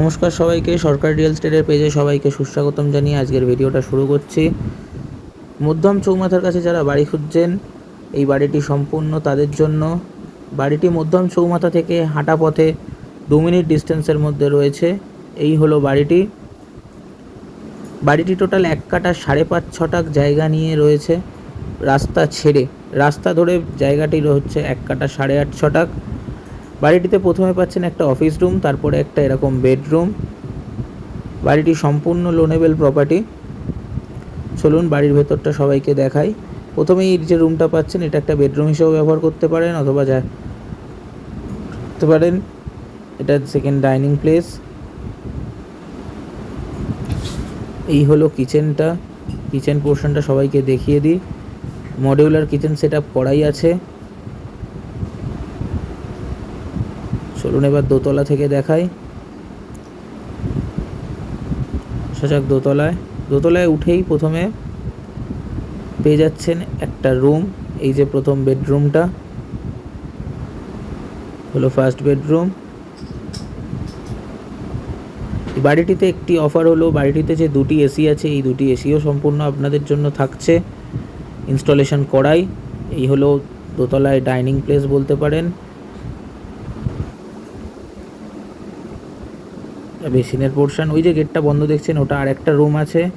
নমস্কার সবাইকে, সরকার রিয়েল স্টেটের পেজে সবাইকে সুস্বাগতম জানিয়ে আজকের ভিডিওটা শুরু করছি। মধ্যম চৌমাথার কাছে যারা বাড়ি খুঁজছেন, এই বাড়িটি সম্পূর্ণ তাদের জন্য। বাড়িটি মধ্যম চৌমাথা থেকে হাঁটা পথে দু মিনিট ডিস্টেন্সের মধ্যে রয়েছে। এই হলো বাড়িটি। বাড়িটি টোটাল এক কাটা সাড়ে পাঁচ ছটাক জায়গা নিয়ে রয়েছে। রাস্তা ছেড়ে, রাস্তা ধরে জায়গাটি হচ্ছে এক কাটা সাড়ে আট ছটাক। বাড়িটিতে প্রথমে পাচ্ছেন একটা অফিস রুম তারপরে একটা এরকম বেডরুম বাড়িটি সম্পূর্ণ লোনেবেল প্রপার্টি চলুন বাড়ির ভেতরটা সবাইকে দেখাই। প্রথমেই এই যে রুমটা পাচ্ছেন, এটা একটা বেডরুম হিসেবে ব্যবহার করতে পারেন অথবা যা করতে পারেন। এটা সেকেন্ড ডাইনিং প্লেস এই হলো কিচেনটা কিচেন পোর্শনটা সবাইকে দেখিয়ে দিই। মডিউলার কিচেন সেট আপ করাই আছে। চলুন এবার দোতলা থেকে দেখাই। সজাক দোতলায়। দোতলায় উঠেই প্রথমে পেয়ে যাচ্ছেন একটা রুম, এই যে প্রথম বেডরুমটা। হলো ফার্স্ট বেডরুম। বাড়িটিতে একটি অফার হলো, বাড়িটিতে যে দুটি এসি আছে, এই দুটি এসিও সম্পূর্ণ আপনাদের জন্য থাকছে। ইনস্টলেশন করাই। এই হলো দোতলায় ডাইনিং প্লেস বলতে পারেন। বেসিনের পোর্শন ওই যে গেটটা বন্ধ দেখছেন, ওটা আর একটা রুম আছে।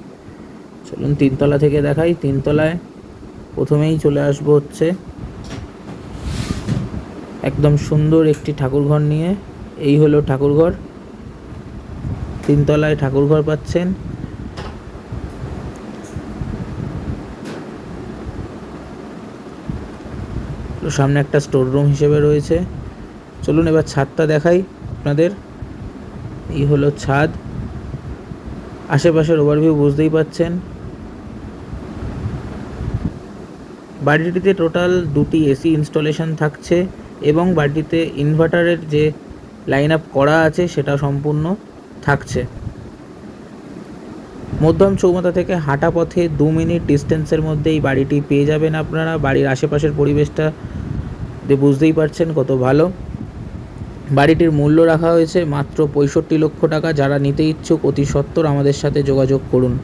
চলুন তিনতলা থেকে দেখাই, তিনতলায় প্রথমেই চলে আসব হচ্ছে একদম সুন্দর একটি ঠাকুরঘর নিয়ে। এই হলো ঠাকুরঘর। তিনতলায় ঠাকুরঘর পাচ্ছেন। সামনে একটা স্টোর রুম হিসেবে রয়েছে। চলুন এবার ছাদটা দেখাই আপনাদের। এই হলো ছাদ। আশেপাশের ওভারভিউ বুঝতেই পাচ্ছেন। বাড়িটিতে টোটাল দুটি এসি ইনস্টলেশন থাকছে এবং বাড়িটিতে ইনভার্টারের যে লাইন আপ করা আছে সেটা সম্পূর্ণ থাকছে। মধ্যম চৌমাথা থেকে হাঁটা পথে দু মিনিট ডিস্টেন্সের মধ্যে এই বাড়িটি পেয়ে যাবেন আপনারা। বাড়ির আশেপাশের পরিবেশটা বুঝতেই পারছেন কত ভালো। বাড়িটির মূল্য রাখা হয়েছে মাত্র পঁয়ষট্টি লক্ষ টাকা। যারা নিতে ইচ্ছুক, অতি সত্বর আমাদের সাথে যোগাযোগ করুন।